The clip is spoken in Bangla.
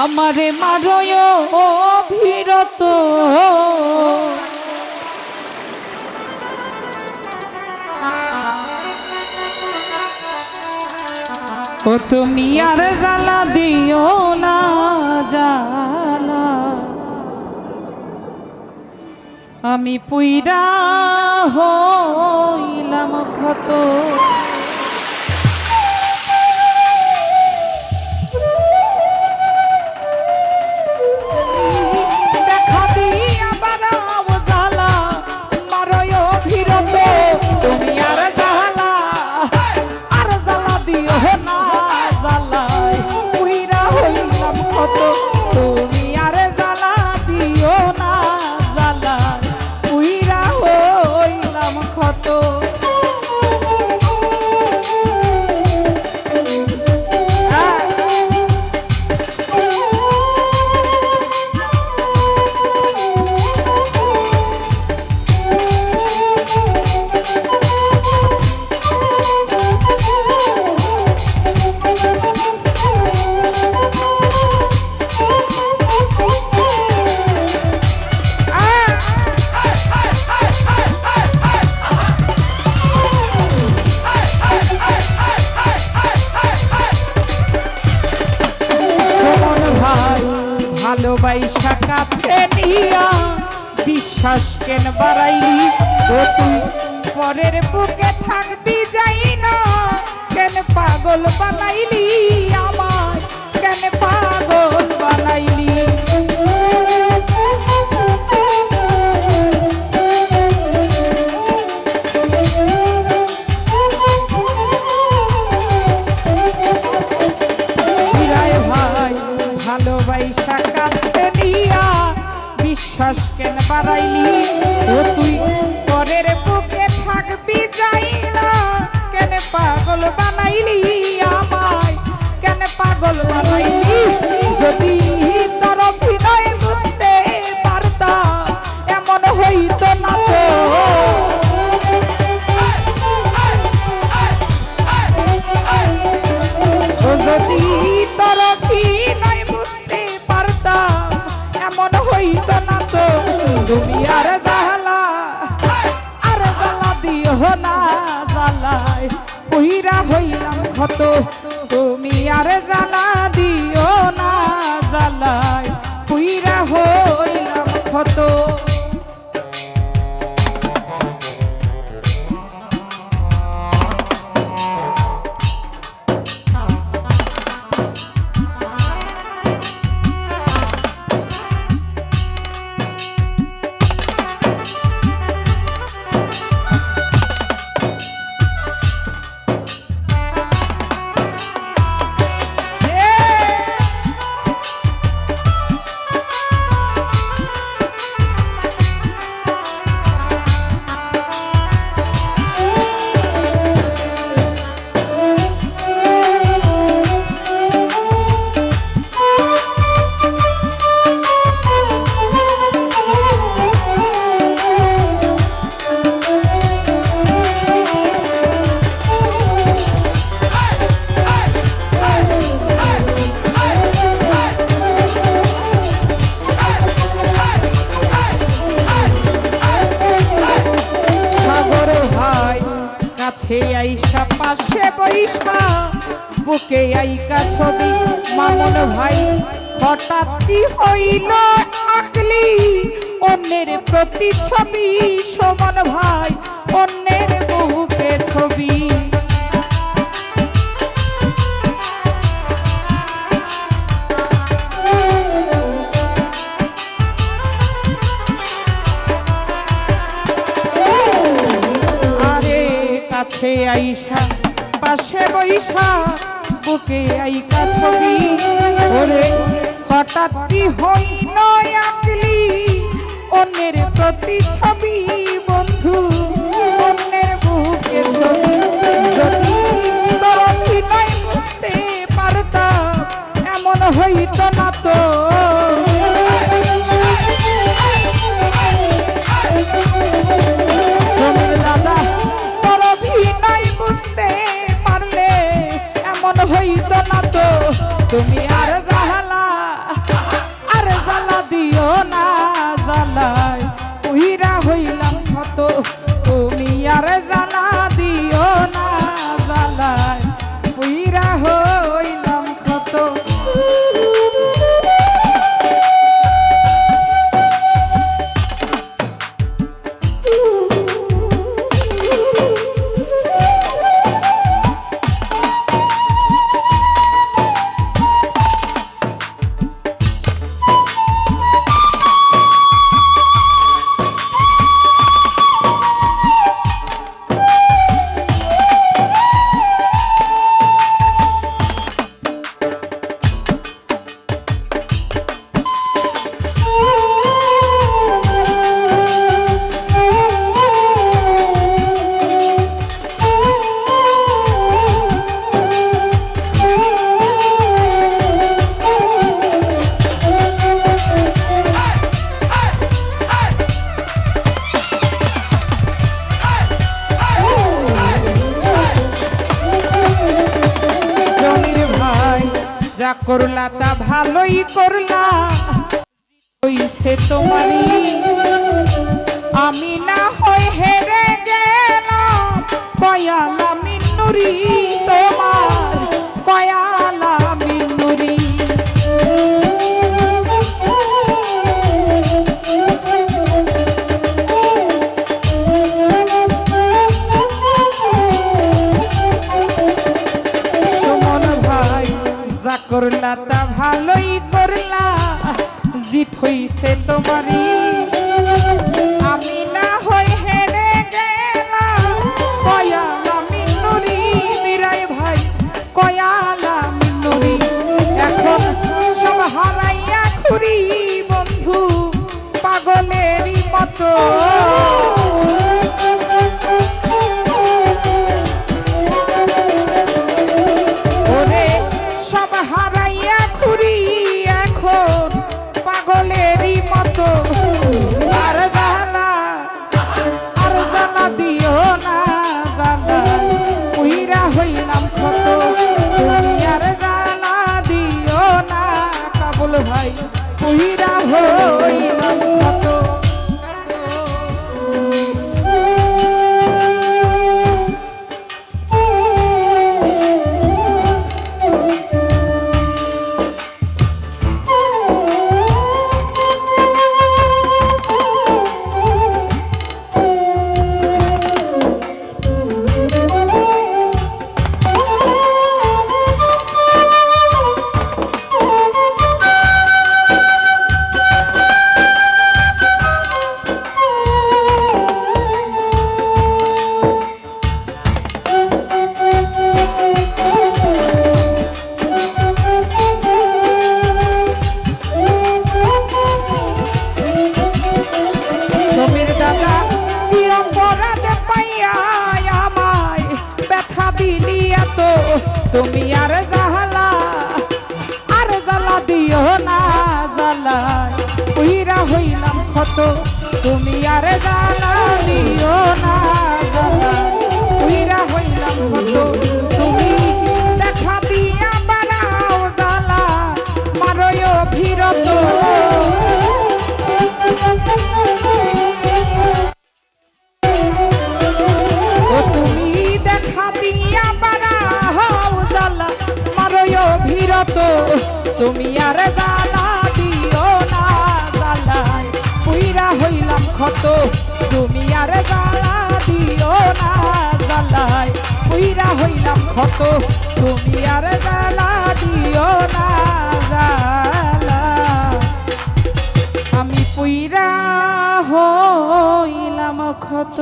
আমারে মারয় অভিরত। ও তুমি আর জ্বালা দিও না জ্বালা। আমি পুইরা হইলাম ক্ষত। ভালোবাসা কাছে নিয়া বিশ্বাস কেন বাড়াইলি? ও তুই পরের বুকে থাকবি যাই না। কেন পাগল বানাইলি আমার কেন পাগল বানাইলি? তুমি আর জ্বালা। আর জ্বালা দিও না জ্বালায়। পুইরা হইলাম ক্ষত। বুকে আইকা ছবি, মামন ভাই। হঠাৎই হইল আকলি? অন্যের প্রতি ছবি, সমান ভাই। অন্যের বহুকে ছবি। আরে কাছে আইসা, পাশে বৈশা বুকে আইকা ছবি ওরে হঠাৎ কি হই নয় আকলি? অন্যের প্রতি করলা তা ভালোই করলা। হইছে তোমারই। আমি না হয় হেরে গেলাম করলা তা ভালোই করলা, জিত হইছে তোমারই। আমি না হই হেরে গেলাম, কয়ালা মিন্নুরি মিরাই ভাই, কয়ালা মিন্নুরি এখন সব হারাইয়া খুরি বন্ধু, পাগলেরই মতো। উইরা হইলাম না জ্বালা উইরা হইলাম ক্ষত। তুমি আর জ্বালা দিও না জ্বালা উইরা হইলাম ক্ষত। তুমি আর জ্বালা দিও না জ্বালায়। পুইরা হইলাম ক্ষত, তুমি আর জ্বালা দিও না জ্বালা আমি পুইরা হইলাম ক্ষত।